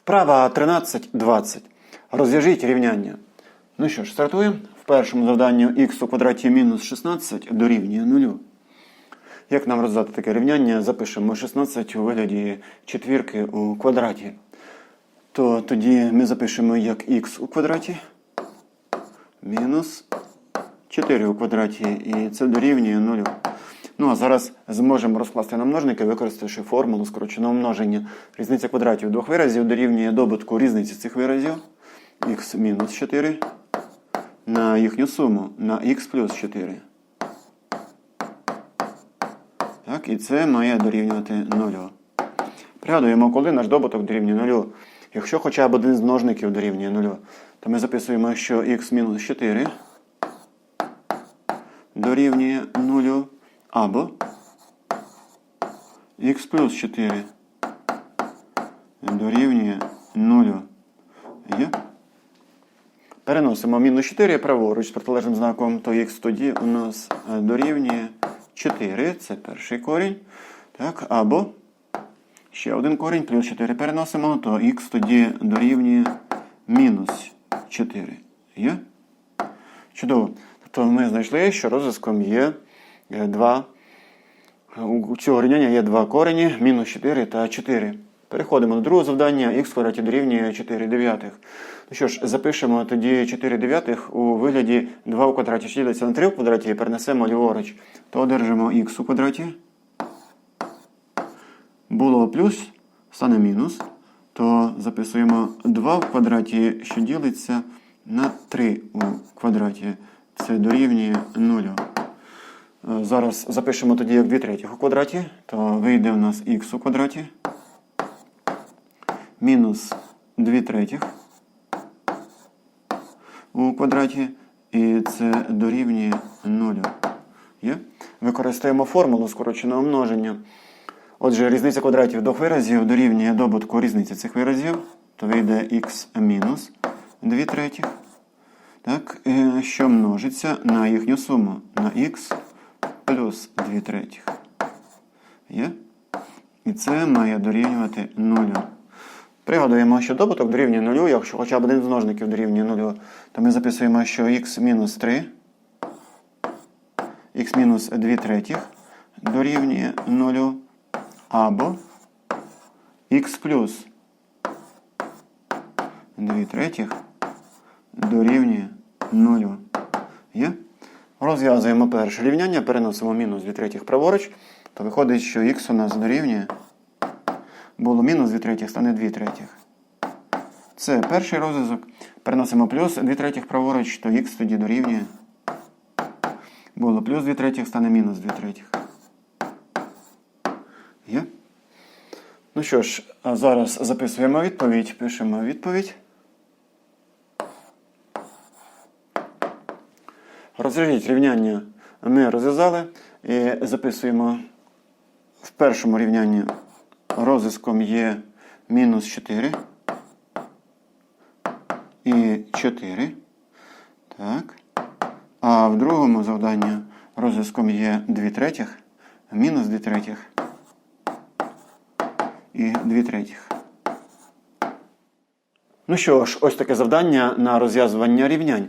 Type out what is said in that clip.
Вправа 13.20. Розв'яжіть рівняння. Ну що ж, стартуємо. В першому завданні х у квадраті мінус 16 дорівнює 0. Як нам роздати таке рівняння? Запишемо 16 у вигляді четвірки у квадраті. То тоді ми запишемо як х у квадраті мінус 4 у квадраті, і це дорівнює 0. Ну а зараз зможемо розкласти на множники, використавши формулу скороченого множення. Різниця квадратів двох виразів дорівнює добутку різниці цих виразів х мінус 4 на їхню суму на х плюс 4. Так, і це має дорівнювати 0. Пригадуємо, коли наш добуток дорівнює 0. Якщо хоча б один з множників дорівнює 0, то ми записуємо, що х мінус 4 дорівнює 0 або х плюс 4 дорівнює 0. Є? Переносимо мінус 4 праворуч з протилежним знаком, то х тоді у нас е, дорівнює 4. Це перший корінь. Так, або ще один корінь, плюс 4 переносимо, то х тоді дорівнює мінус 4. Є? Чудово. Тобто ми знайшли, що розв'язком є е, два. У цього рівняння є два корені, мінус 4 та 4. Переходимо до другого завдання. х квадраті дорівнює 4 дев'ятих. Ну що ж, запишемо тоді 4 дев'ятих у вигляді 2 у квадраті, що ділиться на 3 в квадраті і перенесемо ліворуч. То одержимо х у квадраті. Було плюс, стане мінус. То записуємо 2 в квадраті, що ділиться на 3 у квадраті. Це дорівнює 0. Е, Зараз запишемо тоді як 2 третіх у квадраті, то вийде у нас х у квадраті. Мінус 2 третіх у квадраті. І це дорівнює 0. Є? Використаємо формулу скороченого множення. Отже, різниця квадратів двох виразів дорівнює добутку різниці цих виразів. То вийде х мінус 2 третіх. Так, е, що множиться на їхню суму на х плюс 2 третіх. Є? І це має дорівнювати 0. Пригадуємо, що добуток дорівнює 0, якщо хоча б один з множників дорівнює 0, то ми записуємо, що х мінус 3, х мінус 2 третіх дорівнює 0, або х плюс 2 третіх дорівнює 0. Є? Розв'язуємо перше рівняння, переносимо мінус 2 третіх праворуч, то виходить, що х у нас дорівнює. Було мінус 2 третіх, стане 2 третіх. Це перший розв'язок. Переносимо плюс 2 третіх праворуч, то х тоді дорівнює. Було плюс 2 третіх, стане мінус 2 третіх. Є? Ну що ж, зараз записуємо відповідь, пишемо відповідь. Розв'яжіть рівняння ми розв'язали і записуємо в першому рівнянні розв'язком є мінус 4 і 4. Так. А в другому завданні розв'язком є 2 третіх, мінус 2 третіх і 2 третіх. Ну що ж, ось таке завдання на розв'язування рівнянь.